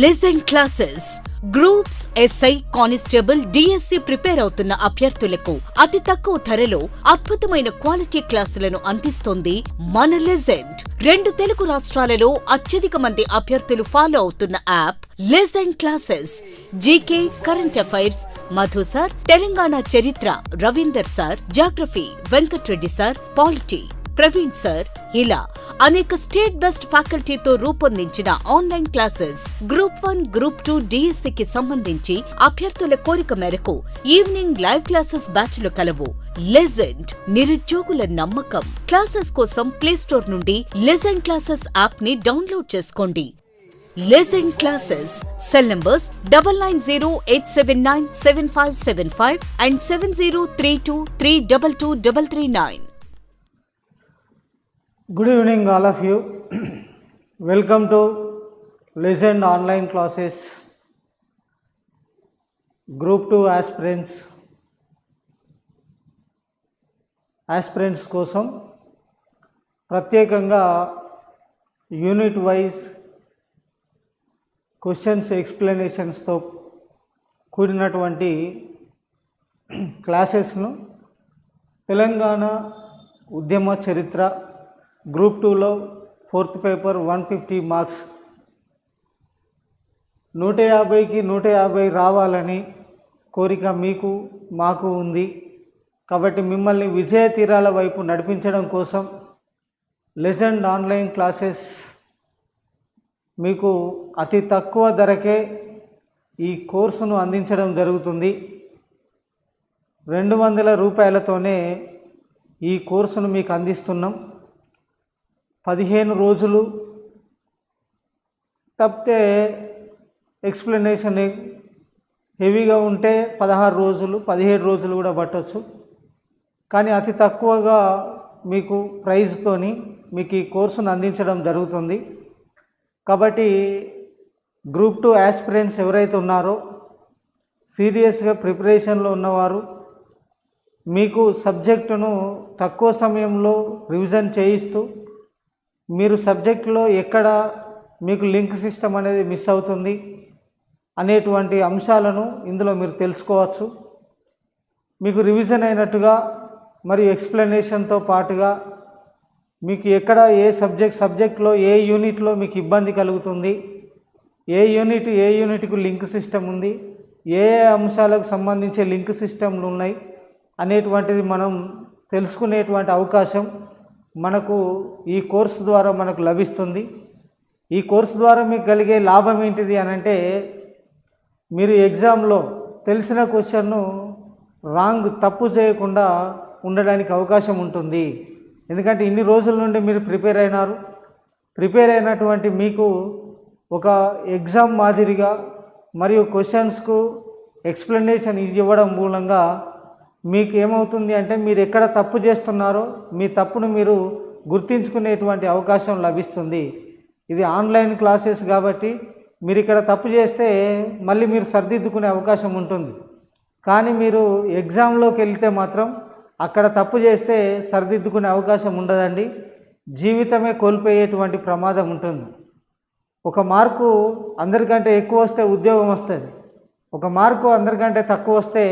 Legend classes groups SI constable DSC prepare అవుతున్న అభ్యర్థులకు అతి తక్కువ ధరలో అద్భుతమైన క్వాలిటీ క్లాసులను అందిస్తోంది మన లెజెండ్ రెండు తెలుగు రాష్ట్రాలలో అత్యధిక మంది అభ్యర్థులు ఫాలో అవుతున్న app legend classes GK current affairs Madhu sir Telangana చరిత్ర Ravinder sir geography Venkatreddy sir polity Praveen sir ఇలా అనేక స్టేట్ బెస్ట్ ఫ్యాకల్టీతో రూపొందించిన online classes group one group two కి సంబంధించి అభ్యర్థుల కోరిక మేరకు ఈవినింగ్ లైవ్ క్లాసెస్ బ్యాచ్లు కలవు. లెజెండ్ నిరుద్యోగుల నమ్మకం. క్లాసెస్ కోసం ప్లే స్టోర్ నుండి లెజెండ్ క్లాసెస్ యాప్ని డౌన్లోడ్ చేసుకోండి. Legend classes. Cell numbers double nine zero eight seven nine seven five seven five and seven zero three two three double two double three nine good evening all of you welcome to legend online classes group two aspirants aspirants కోసం ప్రత్యేకంగా unit wise questions ఎక్స్ప్లెనేషన్స్తో కూడినటువంటి క్లాసెస్ను తెలంగాణ ఉద్యమ చరిత్ర group టూలో fourth paper one fifty marks. నూట యాభైకి నూట యాభై రావాలని కోరిక మీకు మాకు ఉంది. కాబట్టి మిమ్మల్ని విజయ తీరాల వైపు నడిపించడం కోసం లెజెండ్ ఆన్లైన్ క్లాసెస్ మీకు అతి తక్కువ ధరకే ఈ కోర్సును అందించడం జరుగుతుంది. రెండు వందల రూపాయలతోనే ఈ కోర్సును మీకు అందిస్తున్నాం. పదిహేను రోజులు తప్పితే ఎక్స్ప్లెనేషన్ హెవీగా ఉంటే పదహారు రోజులు పదిహేడు రోజులు కూడా పట్టవచ్చు కానీ అతి తక్కువగా మీకు ప్రైజ్తోని మీకు ఈ కోర్సును అందించడం జరుగుతుంది. కాబట్టి గ్రూప్ టూ యాస్పిరెంట్స్ ఎవరైతే ఉన్నారో సీరియస్గా ప్రిపరేషన్లో ఉన్నవారు మీకు సబ్జెక్టును తక్కువ సమయంలో రివిజన్ చేయిస్తూ మీరు సబ్జెక్టులో ఎక్కడ మీకు లింక్ సిస్టమ్ అనేది మిస్ అవుతుంది అనేటువంటి అంశాలను ఇందులో మీరు తెలుసుకోవచ్చు. మీకు రివిజన్ అయినట్టుగా మరియు ఎక్స్ప్లెనేషన్తో పాటుగా మీకు ఎక్కడ ఏ సబ్జెక్ట్ సబ్జెక్ట్లో ఏ యూనిట్లో మీకు ఇబ్బంది కలుగుతుంది ఏ యూనిట్ ఏ యూనిట్కు లింక్ సిస్టమ్ ఉంది ఏ ఏ అంశాలకు సంబంధించే లింక్ సిస్టమ్లు ఉన్నాయి అనేటువంటిది మనం తెలుసుకునేటువంటి అవకాశం. మనకు ఈ కోర్సు ద్వారా మనకు లభిస్తుంది. ఈ కోర్సు ద్వారా మీకు కలిగే లాభం ఏంటిది అని అంటే మీరు ఎగ్జామ్లో తెలిసిన క్వశ్చన్ను రాంగ్ తప్పు చేయకుండా ఉండడానికి అవకాశం ఉంటుంది. ఎందుకంటే ఇన్ని రోజుల నుండి మీరు ప్రిపేర్ అయినారు. ప్రిపేర్ అయినటువంటి మీకు ఒక ఎగ్జామ్ మాదిరిగా మరియు క్వశ్చన్స్కు ఎక్స్ప్లెనేషన్ ఇవ్వడం మూలంగా మీకు ఏమవుతుంది అంటే మీరు ఎక్కడ తప్పు చేస్తున్నారో మీ తప్పును మీరు గుర్తించుకునేటువంటి అవకాశం లభిస్తుంది. ఇది ఆన్లైన్ క్లాసెస్ కాబట్టి మీరు ఇక్కడ తప్పు చేస్తే మళ్ళీ మీరు సరిదిద్దుకునే అవకాశం ఉంటుంది. కానీ మీరు ఎగ్జామ్లోకి వెళ్తే మాత్రం అక్కడ తప్పు చేస్తే సరిదిద్దుకునే అవకాశం ఉండదండి. జీవితమే కోల్పోయేటువంటి ప్రమాదం ఉంటుంది. ఒక మార్కు అందరికంటే ఎక్కువ వస్తే ఉద్యోగం వస్తుంది. ఒక మార్కు అందరికంటే తక్కువ వస్తే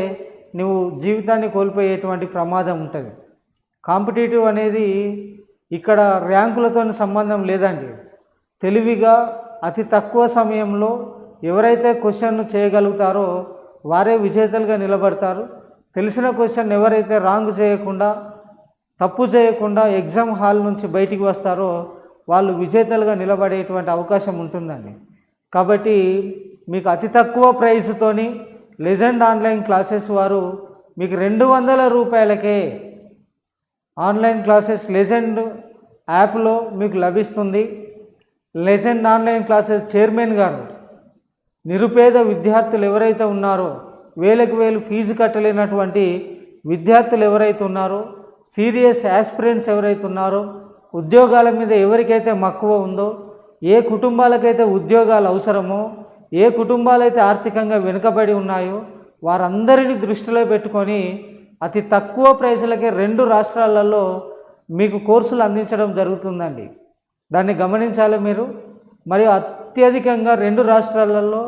నువ్వు జీవితాన్ని కోల్పోయేటువంటి ప్రమాదం ఉంటుంది. కాంపిటేటివ్ అనేది ఇక్కడ ర్యాంకులతో సంబంధం లేదండి. తెలివిగా అతి తక్కువ సమయంలో ఎవరైతే క్వశ్చన్ చేయగలుగుతారో వారే విజేతలుగా నిలబడతారు. తెలిసిన క్వశ్చన్ ఎవరైతే రాంగ్ చేయకుండా తప్పు చేయకుండా ఎగ్జామ్ హాల్ నుంచి బయటికి వస్తారో వాళ్ళు విజేతలుగా నిలబడేటువంటి అవకాశం ఉంటుందండి. కాబట్టి మీకు అతి తక్కువ ప్రైజ్తోని లెజెండ్ ఆన్లైన్ క్లాసెస్ వారు మీకు రెండు వందల రూపాయలకే ఆన్లైన్ క్లాసెస్ లెజెండ్ యాప్లో మీకు లభిస్తుంది. లెజెండ్ ఆన్లైన్ క్లాసెస్ చైర్మన్ గారు నిరుపేద విద్యార్థులు ఎవరైతే ఉన్నారో వేలకు వేలు ఫీజు కట్టలేనటువంటి విద్యార్థులు ఎవరైతే ఉన్నారో సీరియస్ యాస్పిరెంట్స్ ఎవరైతే ఉన్నారో ఉద్యోగాల మీద ఎవరికైతే మక్కువ ఉందో ఏ కుటుంబాలకైతే ఉద్యోగాలు అవసరమో ఏ కుటుంబాలైతే ఆర్థికంగా వెనుకబడి ఉన్నాయో వారందరిని దృష్టిలో పెట్టుకొని అతి తక్కువ ప్రైజులకే రెండు రాష్ట్రాలలో మీకు కోర్సులు అందించడం జరుగుతుందండి. దాన్ని గమనించాలి మీరు. మరియు అత్యధికంగా రెండు రాష్ట్రాలలో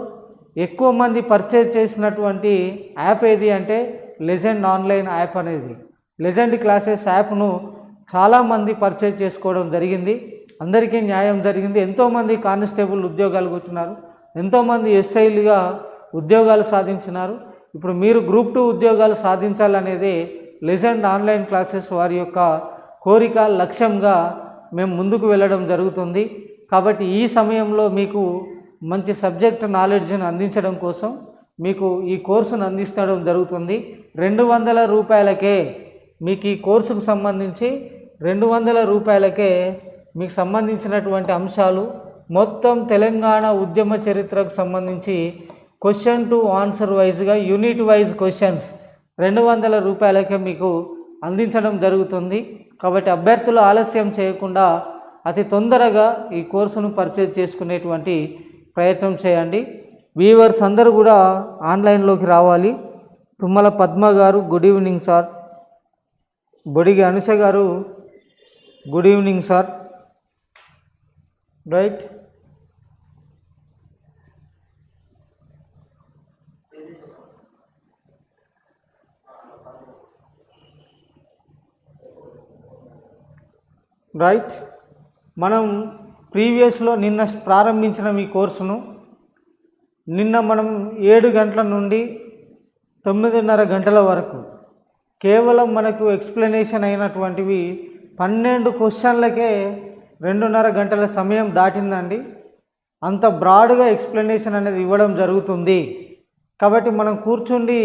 ఎక్కువ మంది పర్చేజ్ చేసినటువంటి యాప్ ఏది అంటే లెజెండ్ ఆన్లైన్ యాప్ అనేది. లెజెండ్ క్లాసెస్ యాప్ను చాలామంది పర్చేజ్ చేసుకోవడం జరిగింది. అందరికీ న్యాయం జరిగింది. ఎంతోమంది కానిస్టేబుల్ ఉద్యోగాలు కూర్చున్నారు. ఎంతోమంది ఎస్ఐలుగా ఉద్యోగాలు సాధించినారు. ఇప్పుడు మీరు గ్రూప్ టూ ఉద్యోగాలు సాధించాలనేది లెజెండ్ ఆన్లైన్ క్లాసెస్ వారి యొక్క కోరిక లక్ష్యంగా మేము ముందుకు వెళ్ళడం జరుగుతుంది. కాబట్టి ఈ సమయంలో మీకు మంచి సబ్జెక్ట్ నాలెడ్జ్ని అందించడం కోసం మీకు ఈ కోర్సును అందించడం జరుగుతుంది. రెండు వందల రూపాయలకే మీకు ఈ కోర్సుకు సంబంధించి రెండు వందల రూపాయలకే మీకు సంబంధించినటువంటి అంశాలు మొత్తం తెలంగాణ ఉద్యమ చరిత్రకు సంబంధించి క్వశ్చన్ టు ఆన్సర్ వైజ్గా యూనిట్ వైజ్ క్వశ్చన్స్ రెండు వందల రూపాయలకే మీకు అందించడం జరుగుతుంది. కాబట్టి అభ్యర్థులు ఆలస్యం చేయకుండా అతి తొందరగా ఈ కోర్సును పర్చేజ్ చేసుకునేటువంటి ప్రయత్నం చేయండి. వీవర్స్ అందరూ కూడా ఆన్లైన్లోకి రావాలి. తుమ్మల పద్మ గారు good evening sir. Bodigi Anusha గారు good evening sir. Right. Right మనం ప్రీవియస్లో నిన్న ప్రారంభించిన ఈ కోర్సును నిన్న మనం ఏడు గంటల నుండి తొమ్మిదిన్నర గంటల వరకు కేవలం మనకు ఎక్స్ప్లెనేషన్ అయినటువంటివి పన్నెండు క్వశ్చన్లకే రెండున్నర గంటల సమయం దాటిందండి. అంత బ్రాడ్గా ఎక్స్ప్లెనేషన్ అనేది ఇవ్వడం జరుగుతుంది. కాబట్టి మనం కూర్చుండి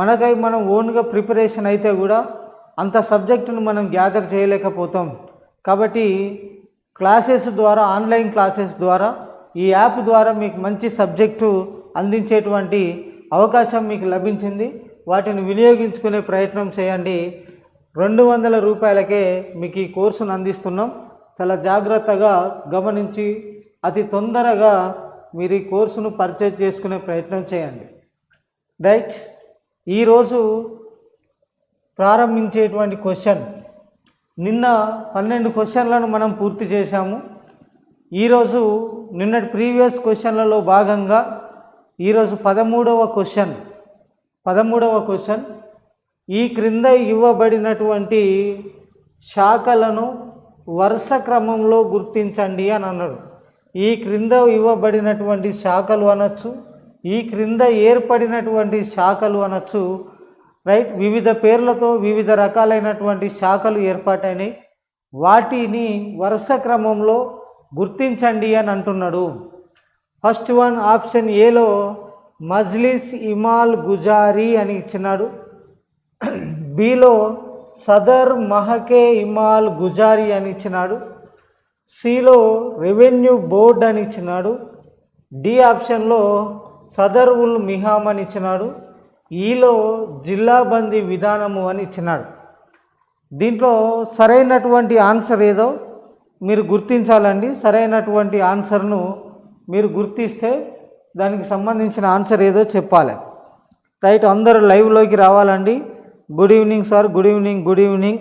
మనకై మనం ఓన్గా ప్రిపరేషన్ అయితే కూడా అంత సబ్జెక్టును మనం గ్యాదర్ చేయలేకపోతాం. కాబట్టి క్లాసెస్ ద్వారా ఆన్లైన్ క్లాసెస్ ద్వారా ఈ యాప్ ద్వారా మీకు మంచి సబ్జెక్టు అందించేటువంటి అవకాశం మీకు లభించింది. వాటిని వినియోగించుకునే ప్రయత్నం చేయండి. రెండు వందల రూపాయలకే మీకు ఈ కోర్సును అందిస్తున్నాం. చాలా జాగ్రత్తగా గమనించి అతి తొందరగా మీరు ఈ కోర్సును పర్చేజ్ చేసుకునే ప్రయత్నం చేయండి. రైట్. ఈరోజు ప్రారంభించేటువంటి క్వశ్చన్ నిన్న పన్నెండు క్వశ్చన్లను మనం పూర్తి చేశాము. ఈరోజు నిన్నటి ప్రీవియస్ క్వశ్చన్లలో భాగంగా ఈరోజు పదమూడవ క్వశ్చన్ పదమూడవ క్వశ్చన్. ఈ క్రింద ఇవ్వబడినటువంటి శాఖలను వరుస క్రమంలో గుర్తించండి అని అన్నాడు. ఈ క్రింద ఇవ్వబడినటువంటి శాఖలు అనొచ్చు ఈ క్రింద ఏర్పడినటువంటి శాఖలు అనొచ్చు రైట్? వివిధ పేర్లతో వివిధ రకాలైనటువంటి శాఖలు ఏర్పాటైనాయి వాటిని వరుస క్రమంలో గుర్తించండి అని అంటున్నాడు. ఫస్ట్ వన్ ఆప్షన్ ఏలో మజ్లిస్ ఇమాల్ గుజారీ అని ఇచ్చినాడు. బిలో సదర్ మహకే ఇమాల్ గుజారీ అని ఇచ్చినాడు. సిలో రెవెన్యూ బోర్డ్ అని ఇచ్చినాడు. డి ఆప్షన్లో సదర్ ఉల్ మిహామ్ అని ఇచ్చినాడు. ఈలో జిల్లా బందీ విధానము అని ఇచ్చినాడు. దీంట్లో సరైనటువంటి ఆన్సర్ ఏదో మీరు గుర్తించాలండి. సరైనటువంటి ఆన్సర్ను మీరు గుర్తిస్తే దానికి సంబంధించిన ఆన్సర్ ఏదో చెప్పాలి. రైట్ అందరూ లైవ్లోకి రావాలండి. Good evening sir good evening good evening.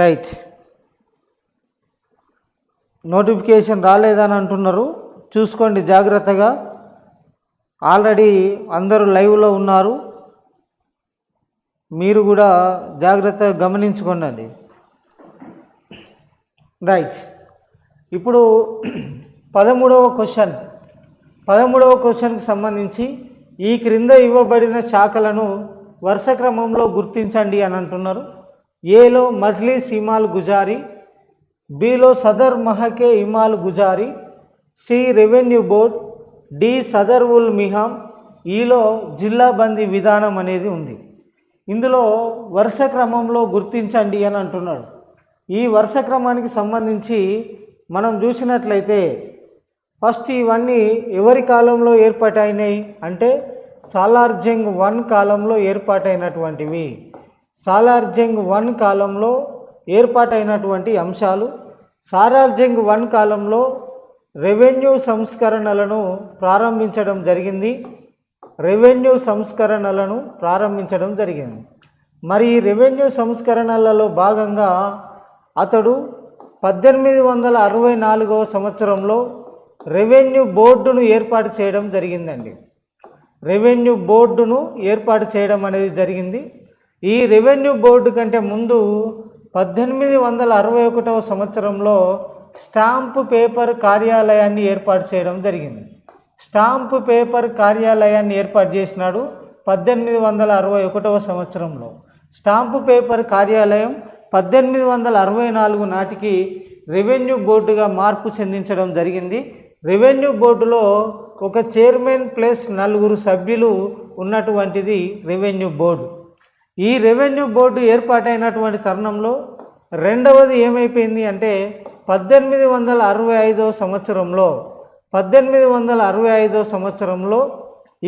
Right. Notification రాలేదని అంటున్నారు. చూసుకోండి జాగ్రత్తగా. ఆల్రెడీ అందరూ లైవ్లో ఉన్నారు. మీరు కూడా జాగ్రత్తగా గమనించుకోండి రైట్. ఇప్పుడు పదమూడవ క్వశ్చన్. పదమూడవ క్వశ్చన్కి సంబంధించి ఈ క్రింద ఇవ్వబడిన శాఖలను వరుస క్రమంలో గుర్తించండి అని అంటున్నారు. ఏలో మజ్లీ ఇమాల్ గుజారీ బిలో సదర్ మహకే ఇమాల్ గుజారీ సి రెవెన్యూ బోర్డ్ డి సదర్ ఉల్ మిహామ్ ఈలో జిల్లా బందీ విధానం అనేది ఉంది. ఇందులో వరుస క్రమంలో గుర్తించండి అని అంటున్నాడు. ఈ వరుస క్రమానికి సంబంధించి మనం చూసినట్లయితే ఫస్ట్ ఇవన్నీ ఎవరి కాలంలో ఏర్పాటైనాయి అంటే సాలార్జంగ్ వన్ కాలంలో ఏర్పాటైనటువంటివి. సాలార్జంగ్ వన్ కాలంలో ఏర్పాటైనటువంటి అంశాలు సాలార్జంగ్ వన్ కాలంలో రెవెన్యూ సంస్కరణలను ప్రారంభించడం జరిగింది. రెవెన్యూ సంస్కరణలను ప్రారంభించడం జరిగింది. మరి ఈ రెవెన్యూ సంస్కరణలలో భాగంగా అతడు పద్దెనిమిది వందల అరవై నాలుగవ సంవత్సరంలో రెవెన్యూ బోర్డును ఏర్పాటు చేయడం జరిగిందండి. రెవెన్యూ బోర్డును ఏర్పాటు చేయడం అనేది జరిగింది. ఈ రెవెన్యూ బోర్డు కంటే ముందు పద్దెనిమిది వందల అరవై ఒకటవ సంవత్సరంలో స్టాంపు పేపర్ కార్యాలయాన్ని ఏర్పాటు చేయడం జరిగింది. స్టాంపు పేపర్ కార్యాలయాన్ని ఏర్పాటు చేసినాడు పద్దెనిమిది వందల అరవై ఒకటవ సంవత్సరంలో. స్టాంపు పేపర్ కార్యాలయం పద్దెనిమిది వందల అరవై నాలుగు నాటికి రెవెన్యూ బోర్డుగా మార్పు చెందించడం జరిగింది. రెవెన్యూ బోర్డులో ఒక చైర్మన్ ప్లస్ నలుగురు సభ్యులు ఉన్నటువంటిది రెవెన్యూ బోర్డు. ఈ రెవెన్యూ బోర్డు ఏర్పాటైనటువంటి తరుణంలో రెండవది ఏమైపోయింది అంటే పద్దెనిమిది వందల అరవై ఐదో సంవత్సరంలో పద్దెనిమిది వందల అరవై ఐదో సంవత్సరంలో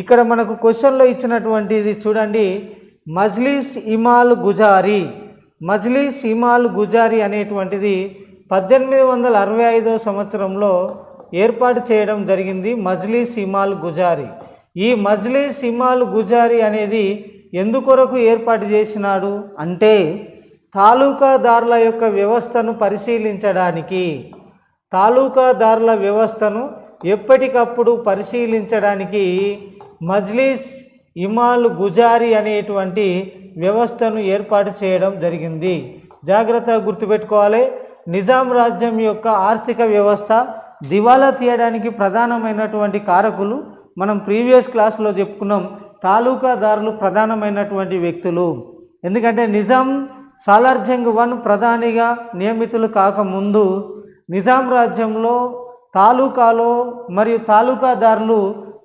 ఇక్కడ మనకు క్వశ్చన్లో ఇచ్చినటువంటిది చూడండి. మజ్లీస్ ఇమాల్ గుజారీ మజ్లీస్ ఇమాల్ గుజారీ అనేటువంటిది పద్దెనిమిది వందల అరవై ఐదో సంవత్సరంలో ఏర్పాటు చేయడం జరిగింది మజ్లీస్ ఇమాల్ గుజారీ. ఈ మజ్లీస్ ఇమాల్ గుజారీ అనేది ఎందుకొరకు ఏర్పాటు చేసినాడు అంటే తాలూకాదారుల యొక్క వ్యవస్థను పరిశీలించడానికి తాలూకాదారుల వ్యవస్థను ఎప్పటికప్పుడు పరిశీలించడానికి మజ్లీస్ ఇమాల్ గుజారి అనేటువంటి వ్యవస్థను ఏర్పాటు చేయడం జరిగింది. జాగ్రత్తగా గుర్తుపెట్టుకోవాలి. నిజాం రాజ్యం యొక్క ఆర్థిక వ్యవస్థ దివాలా తీయడానికి ప్రధానమైనటువంటి కారకులు మనం ప్రీవియస్ క్లాస్లో చెప్పుకున్నాం తాలూకాదారులు ప్రధానమైనటువంటి వ్యక్తులు. ఎందుకంటే నిజాం సాలార్జంగ్ వన్ ప్రధానిగా నియమితులు కాకముందు నిజాం రాజ్యంలో తాలూకాలో మరియు తాలూకాదారులు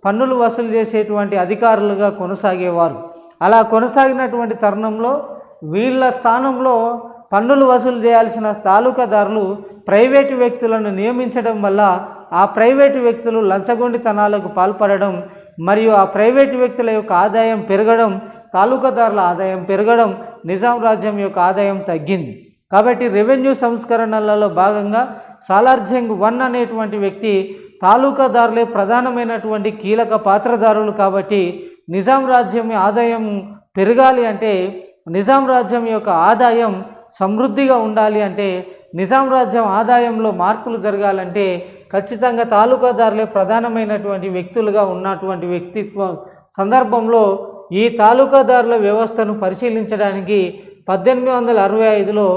పన్నులు వసూలు చేసేటువంటి అధికారులుగా కొనసాగేవారు. అలా కొనసాగినటువంటి తరుణంలో వీళ్ళ స్థానంలో పన్నులు వసూలు చేయాల్సిన తాలూకాదారులు ప్రైవేటు వ్యక్తులను నియమించడం వల్ల ఆ ప్రైవేటు వ్యక్తులు లంచగొండితనాలకు పాల్పడడం మరియు ఆ ప్రైవేటు వ్యక్తుల యొక్క ఆదాయం పెరగడం తాలూకాదారుల ఆదాయం పెరగడం నిజాం రాజ్యం యొక్క ఆదాయం తగ్గింది. కాబట్టి రెవెన్యూ సంస్కరణలలో భాగంగా సాలార్జంగ్ వన్ అనేటువంటి వ్యక్తి తాలూకాదారులే ప్రధానమైనటువంటి కీలక పాత్రదారులు కాబట్టి నిజాం రాజ్యం ఆదాయం పెరగాలి అంటే నిజాం రాజ్యం యొక్క ఆదాయం సమృద్ధిగా ఉండాలి అంటే నిజాం రాజ్యం ఆదాయంలో మార్పులు జరగాలంటే ఖచ్చితంగా తాలూకాదారులే ప్రధానమైనటువంటి వ్యక్తులుగా ఉన్నటువంటి వ్యక్తిత్వం సందర్భంలో ఈ తాలూకాదారుల వ్యవస్థను పరిశీలించడానికి పద్దెనిమిది వందల అరవై ఐదులో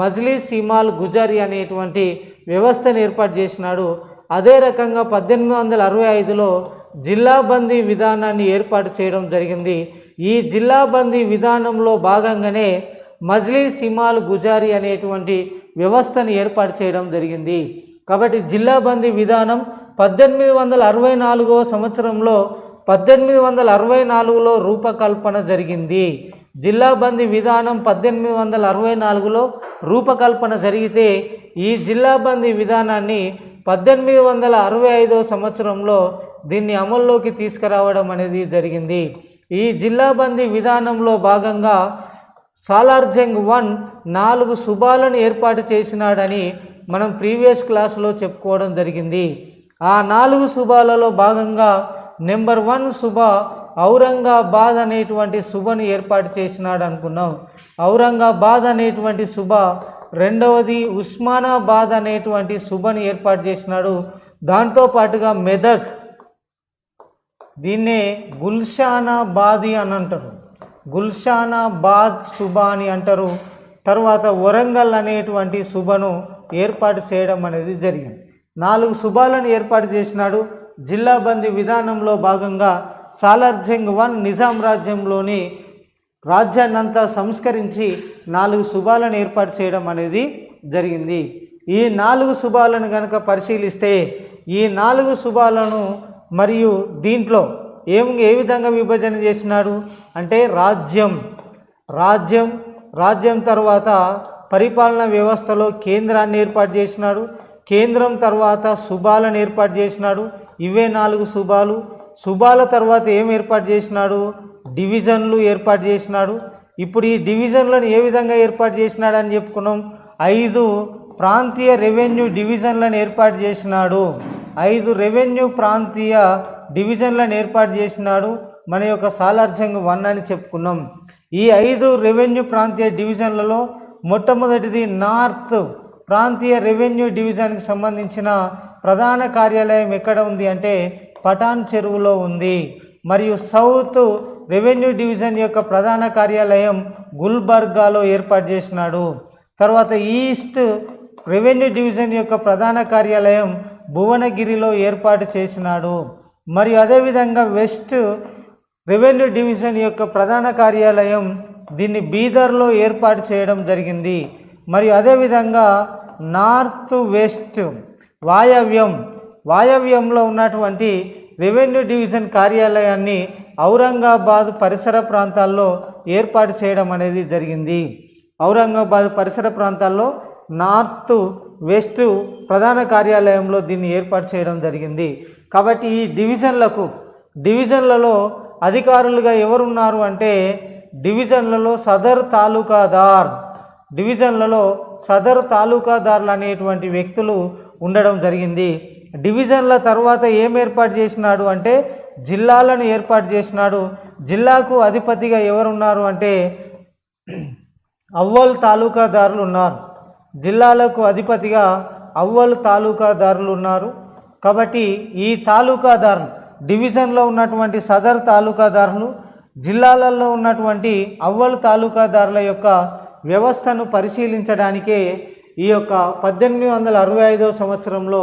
మజ్లీస్ సీమాల్ గుజారీ అనేటువంటి వ్యవస్థను ఏర్పాటు చేసినాడు. అదే రకంగా పద్దెనిమిది వందల అరవై ఐదులో జిల్లా బందీ విధానాన్ని ఏర్పాటు చేయడం జరిగింది. ఈ జిల్లా బందీ విధానంలో భాగంగానే మజ్లీ సిమాల్ గుజారీ అనేటువంటి వ్యవస్థను ఏర్పాటు చేయడం జరిగింది. కాబట్టి జిల్లా బందీ విధానం పద్దెనిమిది వందల అరవై నాలుగవ సంవత్సరంలో పద్దెనిమిది వందల అరవై నాలుగులో రూపకల్పన జరిగింది. జిల్లా బందీ విధానం పద్దెనిమిది వందల అరవై నాలుగులో రూపకల్పన జరిగితే ఈ జిల్లా బందీ విధానాన్ని పద్దెనిమిది వందల అరవై ఐదో సంవత్సరంలో దీన్ని అమల్లోకి తీసుకురావడం అనేది జరిగింది. ఈ జిల్లా బందీ విధానంలో భాగంగా సాలార్జంగ్ వన్ నాలుగు శుభాలను ఏర్పాటు చేసినాడని మనం ప్రీవియస్ క్లాస్లో చెప్పుకోవడం జరిగింది. ఆ నాలుగు శుభాలలో భాగంగా నెంబర్ వన్ శుభ ఔరంగాబాద్ అనేటువంటి శుభను ఏర్పాటు చేసినాడు అనుకున్నాం. ఔరంగాబాద్ అనేటువంటి శుభ రెండవది ఉస్మానాబాద్ అనేటువంటి శుభను ఏర్పాటు చేసినాడు. దాంతో పాటుగా మెదక్ దీన్నే గుల్షానాబాది అని అంటారు. గుల్షానాబాద్ శుభ అని అంటారు. తర్వాత వరంగల్ అనేటువంటి శుభను ఏర్పాటు చేయడం అనేది జరిగింది. నాలుగు శుభాలను ఏర్పాటు చేసినాడు. జిల్లా బందీ విధానంలో భాగంగా సాలార్జంగ్ వన్ నిజాం రాజ్యంలోని రాజ్యాన్నంతా సంస్కరించి నాలుగు శుభాలను ఏర్పాటు చేయడం అనేది జరిగింది. ఈ నాలుగు శుభాలను కనుక పరిశీలిస్తే ఈ నాలుగు శుభాలను మరియు దీంట్లో ఏం ఏ విధంగా విభజన చేసినాడు అంటే రాజ్యం. రాజ్యం రాజ్యం తర్వాత పరిపాలన వ్యవస్థలో కేంద్రాన్ని ఏర్పాటు చేసినాడు. కేంద్రం తర్వాత శుభాలను ఏర్పాటు చేసినాడు. ఇవే నాలుగు శుభాలు. శుభాల తర్వాత ఏం ఏర్పాటు చేసినాడు? డివిజన్లు ఏర్పాటు చేసినాడు. ఇప్పుడు ఈ డివిజన్లను ఏ విధంగా ఏర్పాటు చేసినాడు అని చెప్పుకున్నాం. ఐదు ప్రాంతీయ రెవెన్యూ డివిజన్లను ఏర్పాటు చేసినాడు. ఐదు రెవెన్యూ ప్రాంతీయ డివిజన్లను ఏర్పాటు చేసినాడు. మన యొక్క సాలార్జంగ్ వన్ అని చెప్పుకున్నాం. ఈ ఐదు రెవెన్యూ ప్రాంతీయ డివిజన్లలో మొట్టమొదటిది నార్త్ ప్రాంతీయ రెవెన్యూ డివిజన్కి సంబంధించిన ప్రధాన కార్యాలయం ఎక్కడ ఉంది అంటే పటాన్ చెరువులో ఉంది. మరియు సౌత్ రెవెన్యూ డివిజన్ యొక్క ప్రధాన కార్యాలయం గుల్బర్గాలో ఏర్పాటు చేసినాడు. తర్వాత ఈస్ట్ రెవెన్యూ డివిజన్ యొక్క ప్రధాన కార్యాలయం భువనగిరిలో ఏర్పాటు చేసినాడు. మరియు అదేవిధంగా వెస్ట్ రెవెన్యూ డివిజన్ యొక్క ప్రధాన కార్యాలయం దీన్ని బీదర్లో ఏర్పాటు చేయడం జరిగింది. మరియు అదేవిధంగా నార్త్ వెస్ట్ వాయవ్యం వాయవ్యంలో ఉన్నటువంటి రెవెన్యూ డివిజన్ కార్యాలయాన్ని ఔరంగాబాద్ పరిసర ప్రాంతాల్లో ఏర్పాటు చేయడం అనేది జరిగింది. ఔరంగాబాద్ పరిసర ప్రాంతాల్లో నార్త్ వెస్ట్ ప్రధాన కార్యాలయంలో దీన్ని ఏర్పాటు చేయడం జరిగింది. కాబట్టి ఈ డివిజన్లకు డివిజన్లలో అధికారులుగా ఎవరున్నారు అంటే డివిజన్లలో సదర్ తాలూకాదార్ డివిజన్లలో సదరు తాలూకాదారులు అనేటువంటి వ్యక్తులు ఉండడం జరిగింది. డివిజన్ల తర్వాత ఏం ఏర్పాటు చేసినాడు అంటే జిల్లాలను ఏర్పాటు చేసినాడు. జిల్లాకు అధిపతిగా ఎవరున్నారు అంటే అవ్వల్ తాలూకాదారులు ఉన్నారు. జిల్లాలకు అధిపతిగా అవ్వల్ తాలూకాదారులు ఉన్నారు. కాబట్టి ఈ తాలూకాదారులు డివిజన్లో ఉన్నటువంటి సదర్ తాలూకాదారులు జిల్లాలలో ఉన్నటువంటి అవ్వల్ తాలూకాదారుల యొక్క వ్యవస్థను పరిశీలించడానికే ఈ యొక్క పద్దెనిమిది వందల అరవై ఐదవ సంవత్సరంలో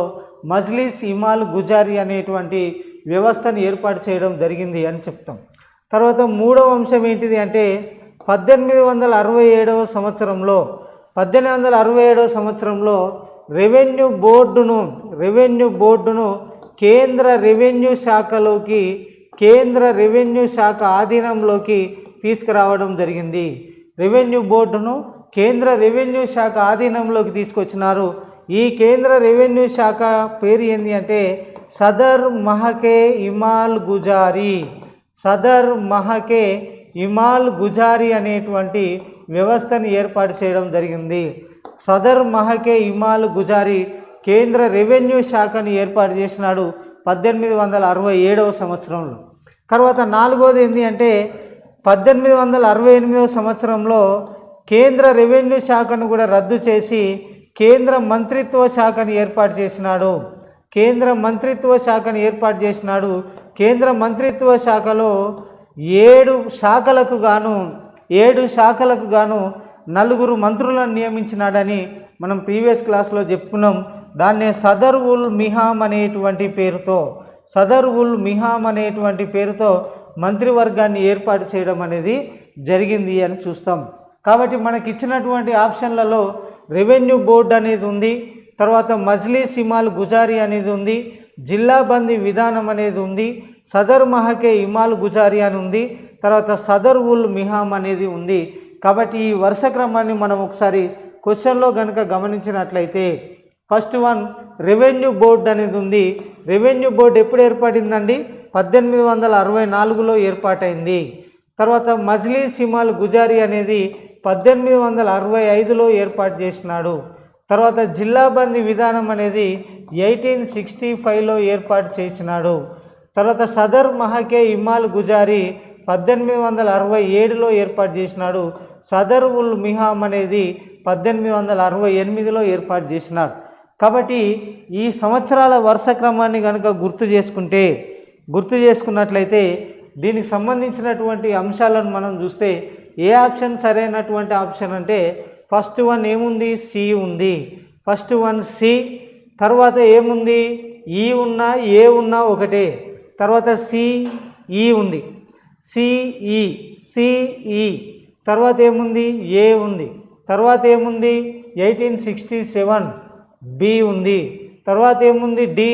మజ్లిస్ ఇమాల్ గుజారి అనేటువంటి వ్యవస్థను ఏర్పాటు చేయడం జరిగింది అని చెప్తాం. తర్వాత మూడవ అంశం ఏంటిది అంటే పద్దెనిమిది వందల అరవై ఏడవ సంవత్సరంలో పద్దెనిమిది వందల అరవై ఏడవ సంవత్సరంలో రెవెన్యూ బోర్డును రెవెన్యూ బోర్డును కేంద్ర రెవెన్యూ శాఖలోకి కేంద్ర రెవెన్యూ శాఖ ఆధీనంలోకి తీసుకురావడం జరిగింది. రెవెన్యూ బోర్డును కేంద్ర రెవెన్యూ శాఖ ఆధీనంలోకి తీసుకొచ్చినారు. ఈ కేంద్ర రెవెన్యూ శాఖ పేరు ఏంటి అంటే సదర్ మహకే ఇమాల్ గుజారీ. సదర్ మహకే ఇమాల్ గుజారీ అనేటువంటి వ్యవస్థను ఏర్పాటు చేయడం జరిగింది. సదర్ మహకే ఇమాల్ గుజారీ కేంద్ర రెవెన్యూ శాఖను ఏర్పాటు చేసినాడు పద్దెనిమిది వందల అరవై ఏడవ సంవత్సరంలో. తర్వాత నాలుగోది ఏంటి అంటే పద్దెనిమిది వందల అరవై ఎనిమిదవ సంవత్సరంలో కేంద్ర రెవెన్యూ శాఖను కూడా రద్దు చేసి కేంద్ర మంత్రిత్వ శాఖను ఏర్పాటు చేసినాడు. కేంద్ర మంత్రిత్వ శాఖను ఏర్పాటు చేసినాడు. కేంద్ర మంత్రిత్వ శాఖలో ఏడు శాఖలకు గాను ఏడు శాఖలకు గాను నలుగురు మంత్రులను నియమించినాడని మనం ప్రీవియస్ క్లాస్లో చెప్పుకున్నాం. దాన్నే సదర్ ఉల్ మిహామ్ అనేటువంటి పేరుతో సదర్ ఉల్ మిహామ్ అనేటువంటి పేరుతో మంత్రివర్గాన్ని ఏర్పాటు చేయడం అనేది జరిగింది అని చూస్తాం. కాబట్టి మనకి ఇచ్చినటువంటి ఆప్షన్లలో రెవెన్యూ బోర్డు అనేది ఉంది తర్వాత మజ్లీస్ ఇమాల్ గుజారీ అనేది ఉంది జిల్లా బందీ విధానం అనేది ఉంది సదర్ మహకే ఇమాల్ గుజారీ అని ఉంది తర్వాత సదర్ ఉల్ మిహామ్ అనేది ఉంది. కాబట్టి ఈ వరుస క్రమాన్ని మనం ఒకసారి క్వశ్చన్లో కనుక గమనించినట్లయితే ఫస్ట్ వన్ రెవెన్యూ బోర్డు అనేది ఉంది. రెవెన్యూ బోర్డు ఎప్పుడు ఏర్పడిందండి? పద్దెనిమిది వందల అరవై నాలుగులో ఏర్పాటైంది. తర్వాత మజ్లీ సిమాల్ గుజారీ అనేది పద్దెనిమిది వందల అరవై ఐదులో ఏర్పాటు చేసినాడు. తర్వాత జిల్లా బందీ విధానం అనేది ఎయిటీన్ సిక్స్టీ ఫైవ్లో ఏర్పాటు చేసినాడు. తర్వాత సదర్ మహకే ఇమాల్ గుజారీ పద్దెనిమిది వందల అరవై ఏడులో ఏర్పాటు చేసినాడు. సదర్ ఉల్ మిహామ్ అనేది పద్దెనిమిది వందల అరవై ఎనిమిదిలో ఏర్పాటు చేసినాడు. కాబట్టి ఈ సంవత్సరాల వరుస క్రమాన్ని కనుక గుర్తు చేసుకుంటే గుర్తు చేసుకున్నట్లయితే దీనికి సంబంధించినటువంటి అంశాలను మనం చూస్తే ఏ ఆప్షన్ సరైనటువంటి ఆప్షన్ అంటే ఫస్ట్ వన్ ఏముంది? సి ఉంది. ఫస్ట్ వన్ సి తర్వాత ఏముంది? ఈ ఉన్నా ఏ ఉన్నా ఒకటే. తర్వాత సిఈ ఉంది. సిఈ సిఈ తర్వాత ఏముంది? ఏ ఉంది. తర్వాత ఏముంది? ఎయిటీన్ సిక్స్టీ సెవెన్ బి ఉంది. తర్వాత ఏముంది? డి.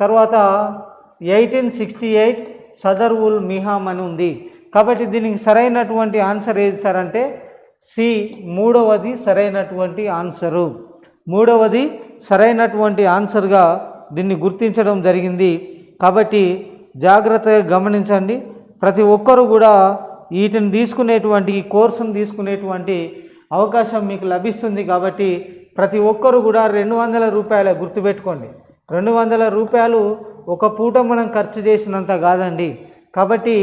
తర్వాత ఎయిటీన్ సిక్స్టీ ఎయిట్ సదర్ ఉల్ మిహామ్ అని ఉంది. కాబట్టి దీనికి సరైనటువంటి ఆన్సర్ ఏది సార్ అంటే సి మూడవది సరైనటువంటి ఆన్సరు. మూడవది సరైనటువంటి ఆన్సర్గా దీన్ని గుర్తించడం జరిగింది. కాబట్టి జాగ్రత్తగా గమనించండి. ప్రతి ఒక్కరూ కూడా వీటిని తీసుకునేటువంటి ఈ కోర్సును తీసుకునేటువంటి అవకాశం మీకు లభిస్తుంది కాబట్టి ప్రతి ఒక్కరు కూడా రెండు వందల రూపాయల గుర్తుపెట్టుకోండి. రెండు వందల రూపాయలు ఒక పూట మనం ఖర్చు చేసినంత కాదండి. కాబట్టి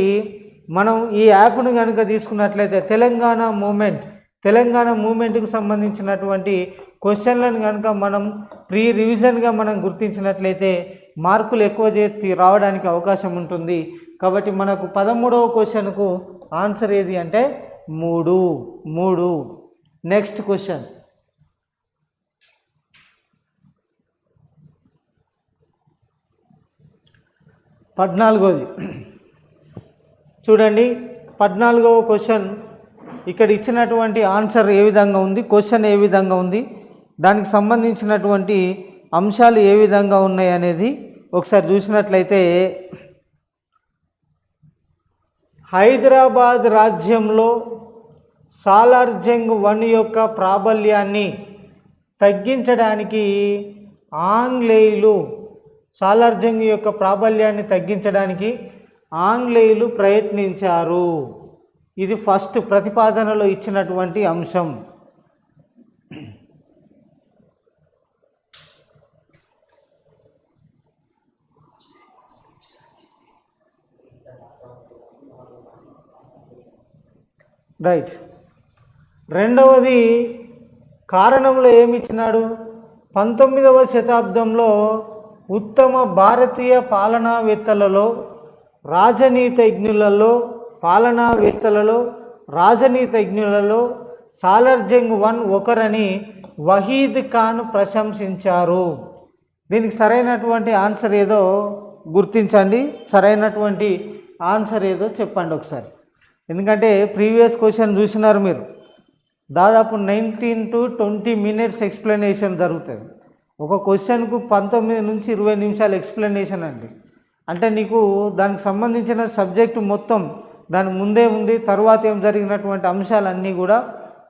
మనం ఈ యాప్ను కనుక తీసుకున్నట్లయితే తెలంగాణ మూమెంట్ తెలంగాణ మూమెంట్కు సంబంధించినటువంటి క్వశ్చన్లను కనుక మనం ప్రీ రివిజన్గా మనం గుర్తించినట్లయితే మార్కులు ఎక్కువ చేతి రావడానికి అవకాశం ఉంటుంది. కాబట్టి మనకు పదమూడవ క్వశ్చన్కు ఆన్సర్ ఏది అంటే మూడు మూడు. Next question. పద్నాలుగోది. చూడండి పద్నాలుగవ క్వశ్చన్. ఇక్కడ ఇచ్చినటువంటి ఆన్సర్ ఏ విధంగా ఉంది? క్వశ్చన్ ఏ విధంగా ఉంది? దానికి సంబంధించినటువంటి అంశాలు ఏ విధంగా ఉన్నాయి అనేది ఒకసారి చూసినట్లయితే హైదరాబాద్ రాజ్యంలో సాలార్జంగ్ వన్ యొక్క ప్రాబల్యాన్ని తగ్గించడానికి ఆంగ్లేయులు సాలార్జంగ్ యొక్క ప్రాబల్యాన్ని తగ్గించడానికి ఆంగ్లేయులు ప్రయత్నించారు. ఇది ఫస్ట్ ప్రతిపాదనలో ఇచ్చినటువంటి అంశం. రైట్. రెండవది కారణంలో ఏమి ఇచ్చినాడు? పంతొమ్మిదవ శతాబ్దంలో ఉత్తమ భారతీయ పాలనావేత్తలలో రాజనీతిజ్ఞులలో పాలనావేత్తలలో రాజనీతిజ్ఞులలో సాలర్జంగ్ వన్ ఒకరని వహీద్ ఖాన్ ప్రశంసించారు. దీనికి సరైనటువంటి ఆన్సర్ ఏదో గుర్తించండి. సరైనటువంటి ఆన్సర్ ఏదో చెప్పండి ఒకసారి. ఎందుకంటే ప్రీవియస్ క్వశ్చన్ చూసినారు మీరు. దాదాపు nineteen to twenty minutes explanation జరుగుతుంది. ఒక క్వశ్చన్కు పంతొమ్మిది నుంచి ఇరవై నిమిషాలు ఎక్స్ప్లెనేషన్ అండి. అంటే నీకు దానికి సంబంధించిన సబ్జెక్టు మొత్తం దాని ముందే ఉంది తర్వాత ఏం జరిగినటువంటి అంశాలన్నీ కూడా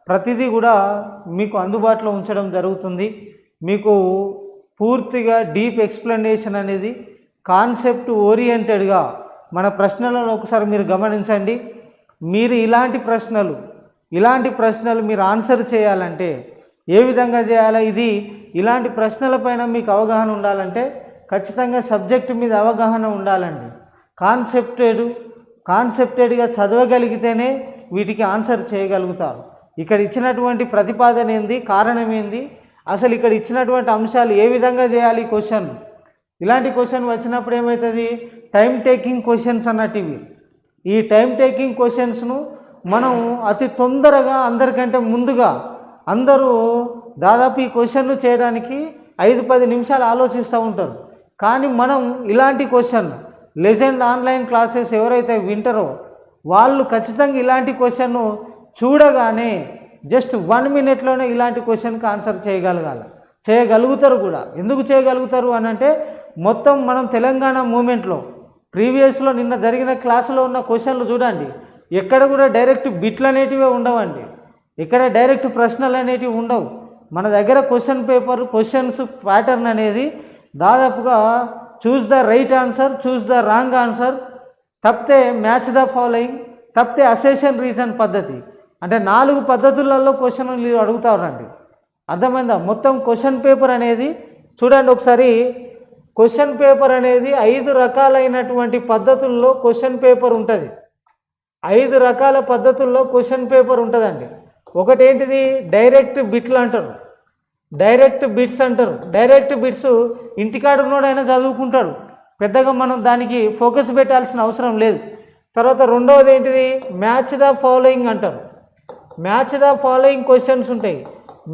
ప్రతిదీ కూడా మీకు అందుబాటులో ఉంచడం జరుగుతుంది. మీకు పూర్తిగా డీప్ ఎక్స్ప్లెనేషన్ అనేది కాన్సెప్ట్ ఓరియంటెడ్గా మన ప్రశ్నలను ఒకసారి మీరు గమనించండి. మీరు ఇలాంటి ప్రశ్నలు ఇలాంటి ప్రశ్నలు మీరు ఆన్సర్ చేయాలంటే ఏ విధంగా చేయాలి? ఇది ఇలాంటి ప్రశ్నలపైన మీకు అవగాహన ఉండాలంటే ఖచ్చితంగా సబ్జెక్టు మీద అవగాహన ఉండాలండి. కాన్సెప్టెడ్ కాన్సెప్టెడ్గా చదవగలిగితేనే వీటికి ఆన్సర్ చేయగలుగుతారు. ఇక్కడ ఇచ్చినటువంటి ప్రతిపాదన ఏంది? కారణం ఏంది? అసలు ఇక్కడ ఇచ్చినటువంటి అంశాలు ఏ విధంగా చేయాలి? క్వశ్చన్. ఇలాంటి క్వశ్చన్ వచ్చినప్పుడు ఏమవుతుంది టైం టేకింగ్ క్వశ్చన్స్ అన్నటివి. ఈ టైం టేకింగ్ క్వశ్చన్స్ను మనం అతి తొందరగా అందరికంటే ముందుగా అందరూ దాదాపు ఈ క్వశ్చన్లు చేయడానికి ఐదు పది నిమిషాలు ఆలోచిస్తూ ఉంటారు. కానీ మనం ఇలాంటి క్వశ్చన్ లెజెండ్ ఆన్లైన్ క్లాసెస్ ఎవరైతే వింటారో వాళ్ళు ఖచ్చితంగా ఇలాంటి క్వశ్చన్ను చూడగానే జస్ట్ వన్ మినిట్లోనే ఇలాంటి క్వశ్చన్కి ఆన్సర్ చేయగలగాలి చేయగలుగుతారు కూడా. ఎందుకు చేయగలుగుతారు అని అంటే మొత్తం మనం తెలంగాణ మూమెంట్లో ప్రీవియస్లో నిన్న జరిగిన క్లాసులో ఉన్న క్వశ్చన్లు చూడండి ఎక్కడ కూడా డైరెక్ట్ బిట్లు అనేటివే ఉండవండి. ఇక్కడ డైరెక్ట్ ప్రశ్నలు అనేటివి ఉండవు. మన దగ్గర క్వశ్చన్ పేపర్ క్వశ్చన్స్ ప్యాటర్న్ అనేది దాదాపుగా choose the right answer choose the wrong answer తప్పితే మ్యాచ్ ద ఫాలోయింగ్ తప్పితే అసెషన్ రీజన్ పద్ధతి. అంటే నాలుగు పద్ధతులలో క్వశ్చన్లు అడుగుతారండి అర్థమైందా? మొత్తం క్వశ్చన్ పేపర్ అనేది చూడండి ఒకసారి. క్వశ్చన్ పేపర్ అనేది ఐదు రకాలైనటువంటి పద్ధతుల్లో క్వశ్చన్ పేపర్ ఉంటుంది. ఐదు రకాల పద్ధతుల్లో క్వశ్చన్ పేపర్ ఉంటుందండి. ఒకటి ఏంటిది డైరెక్ట్ బిట్లు అంటారు. డైరెక్ట్ బిట్స్ అంటారు. డైరెక్ట్ బిట్స్ ఇంటికాడ ఉన్నోడైనా చదువుకుంటాడు. పెద్దగా మనం దానికి ఫోకస్ పెట్టాల్సిన అవసరం లేదు. తర్వాత రెండవది ఏంటిది? మ్యాచ్ ద ఫాలోయింగ్ అంటారు. మ్యాచ్ ద ఫాలోయింగ్ క్వశ్చన్స్ ఉంటాయి.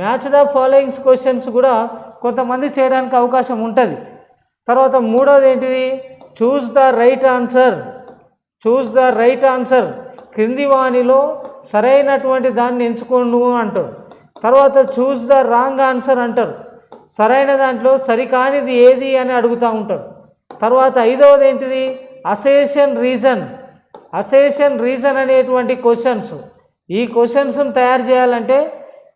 మ్యాచ్ ద ఫాలోయింగ్స్ క్వశ్చన్స్ కూడా కొంతమంది చేయడానికి అవకాశం ఉంటుంది. తర్వాత మూడవది ఏంటిది? Choose the right answer. Choose the right answer. క్రింది వాణిలో సరైనటువంటి దాన్ని ఎంచుకోండు అంటారు. తర్వాత చూస్ ద రాంగ్ ఆన్సర్ అంటారు. సరైన దాంట్లో సరికానిది ఏది అని అడుగుతూ ఉంటారు. తర్వాత ఐదవది ఏంటిది? అసేషన్ రీజన్ అసేషన్ రీజన్ అనేటువంటి క్వశ్చన్స్ ఈ క్వశ్చన్స్ను తయారు చేయాలంటే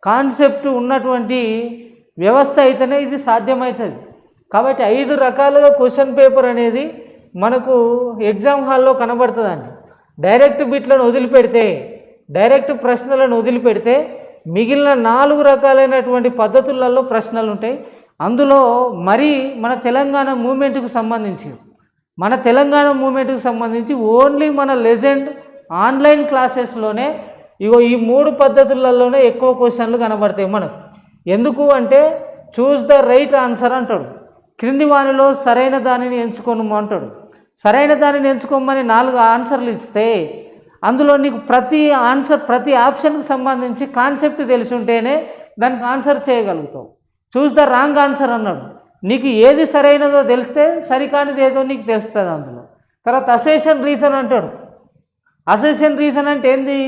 కాన్సెప్ట్ ఉన్నటువంటి వ్యవస్థ అయితేనే ఇది సాధ్యమవుతుంది కాబట్టి ఐదు రకాలుగా క్వశ్చన్ పేపర్ అనేది మనకు ఎగ్జామ్ హాల్లో కనబడుతుందండి. డైరెక్ట్ బిట్లను వదిలిపెడితే డైరెక్ట్ ప్రశ్నలను వదిలిపెడితే మిగిలిన నాలుగు రకాలైనటువంటి పద్ధతులలో ప్రశ్నలు ఉంటాయి. అందులో మరి మన తెలంగాణ మూమెంట్కు సంబంధించి మన తెలంగాణ మూమెంట్కు సంబంధించి ఓన్లీ మన లెజెండ్ ఆన్లైన్ క్లాసెస్లోనే ఇగో ఈ మూడు పద్ధతులలోనే ఎక్కువ క్వశ్చన్లు కనబడతాయి మనకు. ఎందుకు అంటే చూస్ ద రైట్ ఆన్సర్ అంటాడు. క్రింది వానిలో సరైన దానిని ఎంచుకోను అంటాడు. సరైన దానిని ఎంచుకోమని నాలుగు ఆన్సర్లు ఇస్తే అందులో నీకు ప్రతి ఆన్సర్ ప్రతి ఆప్షన్కి సంబంధించి కాన్సెప్ట్ తెలిసి ఉంటేనే దానికి ఆన్సర్ చేయగలుగుతావు. చూస్ ద రాంగ్ ఆన్సర్ అన్నాడు. నీకు ఏది సరైనదో తెలిస్తే సరికానిది ఏదో నీకు తెలుస్తుంది అందులో. తర్వాత అసేషన్ రీజన్ అంటాడు. అసెషన్ రీజన్ అంటే ఏంది?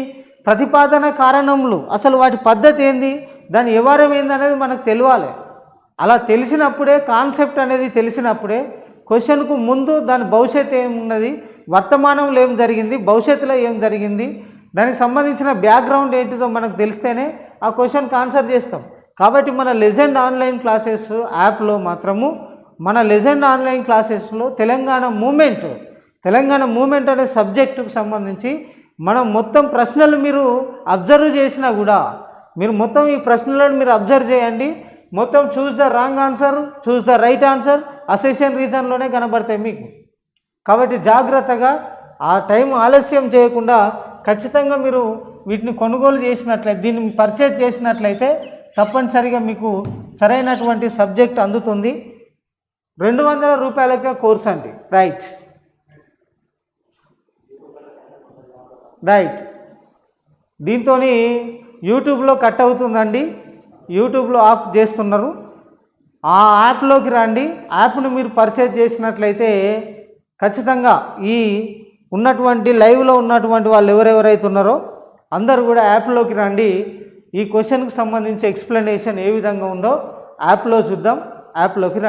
ప్రతిపాదన కారణములు. అసలు వాటి పద్ధతి ఏంది? దాని వ్యవహారం ఏంది అనేది మనకు తెలియాలి అలా తెలిసినప్పుడే కాన్సెప్ట్ అనేది తెలిసినప్పుడే క్వశ్చన్కు ముందు దాని భవిష్యత్తు ఏమున్నది? వర్తమానంలో ఏం జరిగింది భవిష్యత్తులో ఏం జరిగింది దానికి సంబంధించిన బ్యాక్గ్రౌండ్ ఏంటిదో మనకు తెలిస్తేనే ఆ క్వశ్చన్కి ఆన్సర్ చేస్తాం. కాబట్టి మన లెజెండ్ ఆన్లైన్ క్లాసెస్ యాప్లో మాత్రము మన లెజెండ్ ఆన్లైన్ క్లాసెస్లో తెలంగాణ మూమెంట్ తెలంగాణ మూమెంట్ అనే సబ్జెక్టుకు సంబంధించి మనం మొత్తం ప్రశ్నలు మీరు అబ్జర్వ్ చేసినా కూడా మీరు మొత్తం ఈ ప్రశ్నలను మీరు అబ్జర్వ్ చేయండి. మొత్తం choose the wrong answer choose the right answer assertion రీజన్లోనే కనబడతాయి మీకు. కాబట్టి జాగ్రత్తగా ఆ టైం ఆలస్యం చేయకుండా ఖచ్చితంగా మీరు వీటిని కొనుగోలు చేసినట్లయితే దీన్ని పర్చేజ్ చేసినట్లయితే తప్పనిసరిగా మీకు సరైనటువంటి సబ్జెక్ట్ అందుతుంది. రెండు వందల రూపాయలకే కోర్స్ అండి. రైట్ రైట్ దీంతో యూట్యూబ్లో కట్ అవుతుందండి. యూట్యూబ్లో ఆఫ్ చేస్తున్నారు. ఆ యాప్లోకి రండి. యాప్ను మీరు పర్చేజ్ చేసినట్లయితే ఖచ్చితంగా ఈ ఉన్నటువంటి లైవ్లో ఉన్నటువంటి వాళ్ళు ఎవరెవరైతే ఉన్నారో అందరూ కూడా యాప్లోకి రండి. ఈ క్వశ్చన్కి సంబంధించి ఎక్స్ప్లెనేషన్ ఏ విధంగా ఉందో యాప్లో చూద్దాం. యాప్లోకి